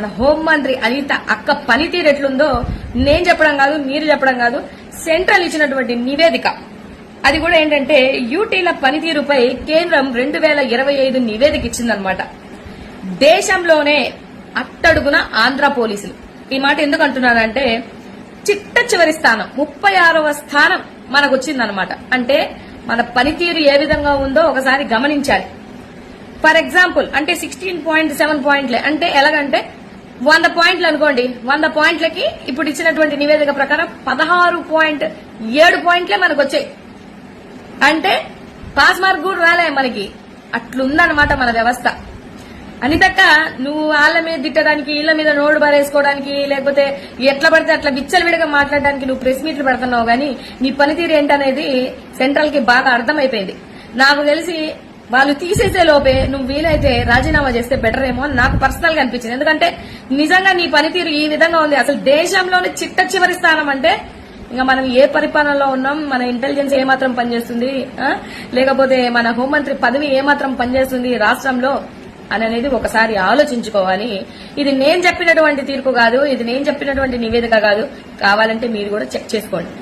మన హోంమంత్రి అనిత అక్క పనితీరు ఎట్లుందో నేను చెప్పడం కాదు మీరు చెప్పడం కాదు సెంట్రల్ ఇచ్చినటువంటి నివేదిక. అది కూడా ఏంటంటే యూటీల పనితీరుపై కేంద్రం రెండు వేల ఇరవై ఐదు నివేదిక ఇచ్చిందనమాట దేశంలోనే అట్టడుగున ఆంధ్ర పోలీసులు. ఈ మాట ఎందుకు అంటున్నానంటే చిట్ట చివరి స్థానం ముప్పై ఆరవ స్థానం మనకు వచ్చిందనమాట అంటే మన పనితీరు ఏ విధంగా ఉందో ఒకసారి గమనించాలి. ఫర్ ఎగ్జాంపుల్ అంటే సిక్స్టీన్ పాయింట్ సెవెన్ పాయింట్లే. అంటే ఎలాగంటే వంద పాయింట్లు అనుకోండి. వంద పాయింట్లకి ఇప్పుడు ఇచ్చినటువంటి నివేదిక ప్రకారం పదహారు పాయింట్ ఏడు పాయింట్లే మనకు వచ్చాయి అంటే పాస్ మార్క్ కూడా రాలే మనకి. అట్లుందనమాట మన వ్యవస్థ. అనితక్క నువ్వు వాళ్ళ మీద తిట్టడానికి ఇళ్ళ మీద నోడు బారేసుకోవడానికి లేకపోతే ఎట్లా పడితే అట్లా విచ్చలవిడిగా మాట్లాడడానికి నువ్వు ప్రెస్ మీట్లు పెడుతున్నావు గానీ నీ పనితీరు ఏంటనేది సెంట్రల్కి బాగా అర్థమైపోయింది. నాకు తెలిసి వాళ్ళు తీసేసే లోపే నువ్వు వీలైతే రాజీనామా చేస్తే బెటర్ ఏమో అని నాకు పర్సనల్గా అనిపించింది. ఎందుకంటే నిజంగా నీ పనితీరు ఈ విధంగా ఉంది. అసలు దేశంలోని చిట్ట చివరి స్థానం అంటే ఇంకా మనం ఏ పరిపాలనలో ఉన్నాం? మన ఇంటెలిజెన్స్ ఏమాత్రం పనిచేస్తుంది? లేకపోతే మన హోంమంత్రి పదవి ఏమాత్రం పనిచేస్తుంది రాష్ట్రంలో అని అనేది ఒకసారి ఆలోచించుకోవాలి. ఇది నేను చెప్పినటువంటి తీర్పు కాదు. ఇది నేను చెప్పినటువంటి నివేదిక కాదు. కావాలంటే మీరు కూడా చెక్ చేసుకోండి.